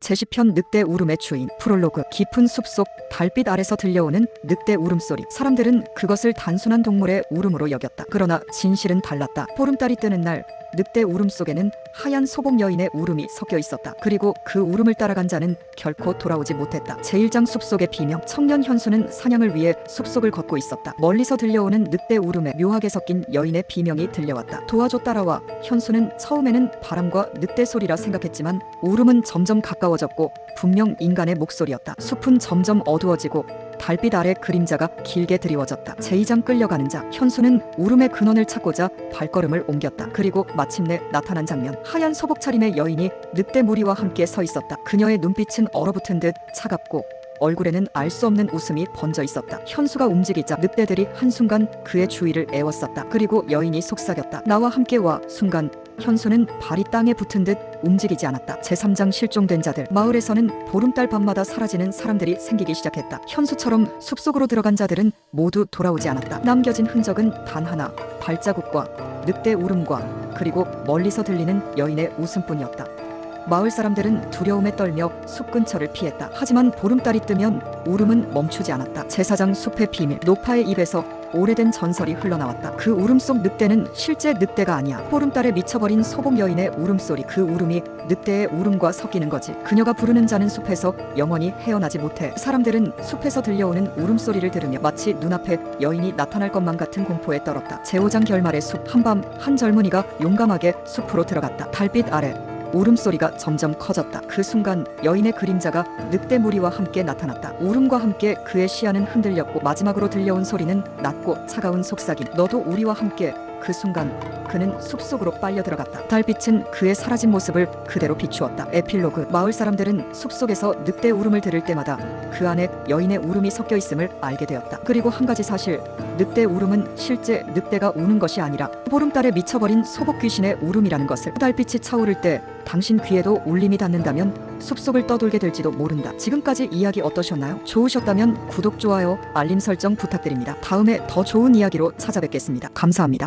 제10편 늑대 울음의 주인 프롤로그 깊은 숲속 달빛 아래서 들려오는 늑대 울음소리. 사람들은 그것을 단순한 동물의 울음으로 여겼다. 그러나 진실은 달랐다. 보름달이 뜨는 날 늑대 울음 속에는 하얀 소복 여인의 울음이 섞여 있었다. 그리고 그 울음을 따라간 자는 결코 돌아오지 못했다. 제1장 숲속의 비명 청년 현수는 사냥을 위해 숲속을 걷고 있었다. 멀리서 들려오는 늑대 울음에 묘하게 섞인 여인의 비명이 들려왔다. 도와줘 따라와. 현수는 처음에는 바람과 늑대 소리라 생각했지만 울음은 점점 가까워졌고 분명 인간의 목소리였다. 숲은 점점 어두워지고 달빛 아래 그림자가 길게 드리워졌다. 제2장 끌려가는 자 현수는 울음의 근원을 찾고자 발걸음을 옮겼다. 그리고 마침내 나타난 장면 하얀 소복 차림의 여인이 늑대 무리와 함께 서 있었다. 그녀의 눈빛은 얼어붙은 듯 차갑고 얼굴에는 알 수 없는 웃음이 번져 있었다. 현수가 움직이자 늑대들이 한순간 그의 주위를 에웠었다. 그리고 여인이 속삭였다. 나와 함께 와. 순간 현수는 발이 땅에 붙은 듯 움직이지 않았다. 제3장 실종된 자들. 마을에서는 보름달 밤마다 사라지는 사람들이 생기기 시작했다. 현수처럼 숲속으로 들어간 자들은 모두 돌아오지 않았다. 남겨진 흔적은 단 하나. 발자국과 늑대 울음과 그리고 멀리서 들리는 여인의 웃음뿐이었다. 마을 사람들은 두려움에 떨며 숲 근처를 피했다. 하지만 보름달이 뜨면 울음은 멈추지 않았다. 제사장 숲의 비밀. 노파의 입에서 오래된 전설이 흘러나왔다. 그 울음 속 늑대는 실제 늑대가 아니야. 보름달에 미쳐버린 소복 여인의 울음소리. 그 울음이 늑대의 울음과 섞이는 거지. 그녀가 부르는 자는 숲에서 영원히 헤어나지 못해. 사람들은 숲에서 들려오는 울음소리를 들으며 마치 눈앞에 여인이 나타날 것만 같은 공포에 떨었다. 제5장 결말의 숲. 한밤 한 젊은이가 용감하게 숲으로 들어갔다. 달빛 아래 울음소리가 점점 커졌다. 그 순간 여인의 그림자가 늑대 무리와 함께 나타났다. 울음과 함께 그의 시야는 흔들렸고 마지막으로 들려온 소리는 낮고 차가운 속삭임. 너도 우리와 함께. 그 순간 그는 숲속으로 빨려 들어갔다. 달빛은 그의 사라진 모습을 그대로 비추었다. 에필로그 마을 사람들은 숲속에서 늑대 울음을 들을 때마다 그 안에 여인의 울음이 섞여 있음을 알게 되었다. 그리고 한 가지 사실 늑대 울음은 실제 늑대가 우는 것이 아니라 보름달에 미쳐버린 소복 귀신의 울음이라는 것을 달빛이 차오를 때 당신 귀에도 울림이 닿는다면 숲속을 떠돌게 될지도 모른다. 지금까지 이야기 어떠셨나요? 좋으셨다면 구독, 좋아요, 알림 설정 부탁드립니다. 다음에 더 좋은 이야기로 찾아뵙겠습니다. 감사합니다.